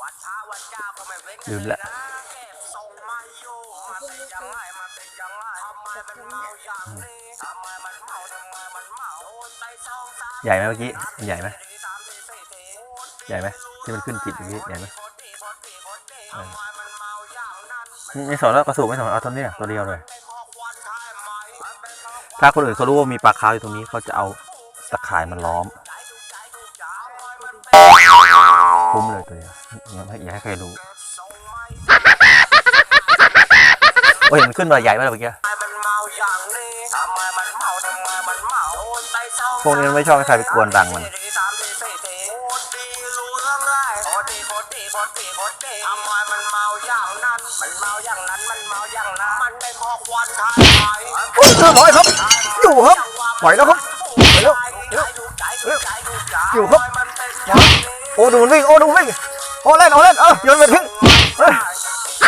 วัดพระวัดลืมละใหญ่ไหมเมื่อกี้ใหญ่ไหมใหญ่ไหมที่มันขึ้นจิตเมื่อกี้ใหญ่ไหมไม่สอนแล้วกระสูบไม่สอนเอาตัวเนี้ยตัวเดียวเลยถ้าคนอื่นเขารู้ว่ามีปลาคาร์ฟอยู่ตรงนี้เขาจะเอาตะข่ายมันล้อม คุ้มเลยตัวเดียวอย่าให้อย่าให้ใครรู้ โอ้ยเห็นมันขึ้นมาใหญ่มากเลยเมื่อกี้มันเมาอย่างนี้ทำไมมันเมาทำไมมันเมาโดนไปสองพวกนี้มันไม่ชอบให้ใครไปกวนดังมันสามสี่สี่สี่โคตรดีรู้เรื่องเลยโคตรดีโคตรดีโคตรดีโคตรดีทำไมมันเมาอย่างนั้นมันเมาอย่างนั้นมันเมาอย่างนั้นมันเป็นเพราะควันทายไหมโอ้ยเรียบร้อยครับ อยู่ครับไหวแล้วครับไหวแล้วเร็วเร็วอยู่ครับ โอ้ดูมันวิ่งโอ้ดูวิ่งโอ้เล่นโอ้เล่นเออโยนไปทิ้งเฮ้ย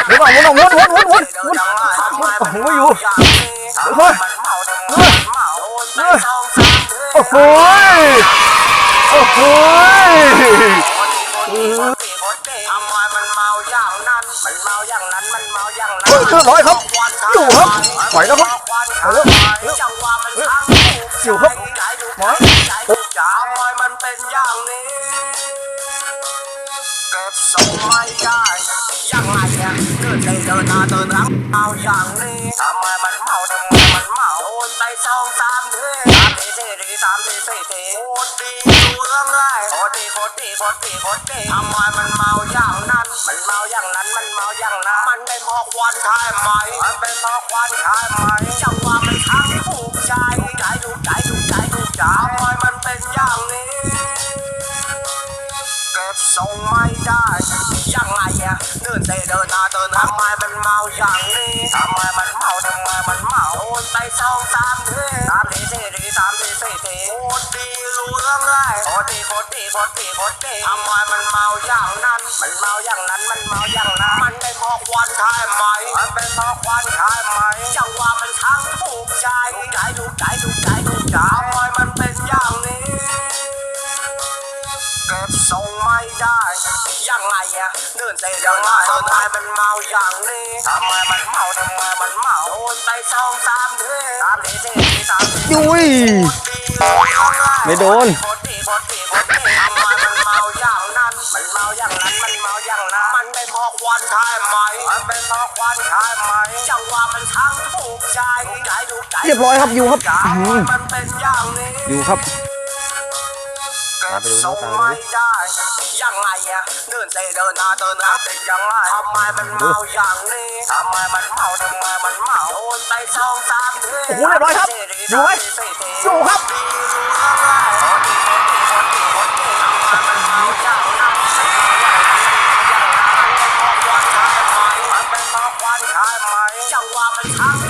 หมุนออกหมุนออกหมุนหมุนหมุนหมุนหมุนโอ้โหอยู่เฮ้ยเฮ้ยเฮ้ยโอ้โหโอ้โหทำไมมันเมาอย่างนั้นมันเมาอย่างนั้นมันเมาอย่างนั้นเฮ้ยเรียบร้อยครับอยู่ครับไหวแล้วครับไหวแล้วเร็วจังหวะมันทั้งอยู่ครับ เก็บทรงไม่ได้ยังไงเนี่ยเดินได้เดินหน้าเดินหลังเมาอย่างนี้ทำไมมันเมาทำไมมันเมาโดนไปสองสามทีสามทีสี่ทีสามทีสี่ทีโคตรดีรู้เรื่องเลยโคตรดีโคตรดีโคตรดีโคตรดีทำไมมันเมาอย่างนั้น มันเมาอย่างนั้นมันเมาอย่างนั้นมันเป็นเพราะควันใช่ไหมมันเป็นเพราะควันใช่ไหมจังหวะมันทั้งถูกใจถูกใจถูกใจถูกใจถูกใจทำไมมัน เก็บทรงไม่ได้ยังไงอะเดินเตะเดินหน้าเดินทำไมมันเมาอย่างนี้ทำไมมันเมาทำไมมันเมาโดนไปสองสามทีสามทีสี่ทีสามทีสี่ทีโคตรดีรู้เรื่องเลยโคตรดีโคตรดีโคตรดีโคตรดีทำไมมันเมาอย่างนั้น มันเมาอย่างนั้น เก็บทรงไม่ได้ ยังไงอะเดินเตะยังไงทำไมมันเมาอย่างนี้ทำไมมันเมาทำไมมันเมาโดนไปสองสามทีสามทีสี่ทีสามทียุ้ยไม่โดนโคตรดีโคตรดีโคตรดีทำไมมันเมาอย่างนั้นมันเมาอย่างนั้นมันเมาอย่างนั้นมันเป็นเพราะควันใช่ไหมมันเป็นเพราะควันใช่ไหมจังหวะมันทั้งถูกใจถูกใจถูกใจเรียบร้อยครับอยู่ครับจัอื้อหือมันเป็นอย่างนี้อยู่ครับ เก็ตาไปดูทรงตาไปดูไม่ได้ยังไงอะเดินเตะเดินหน้าเดินหลังเป็นยังไงทำไมมันเมาอย่างนี้ทำไมมันเมาทำไมมันเมาโดนไปสองสามทีโอ้โหเรียบร้อยครับอยู่ไหมอยู่ครับจังหวะมันทั้ง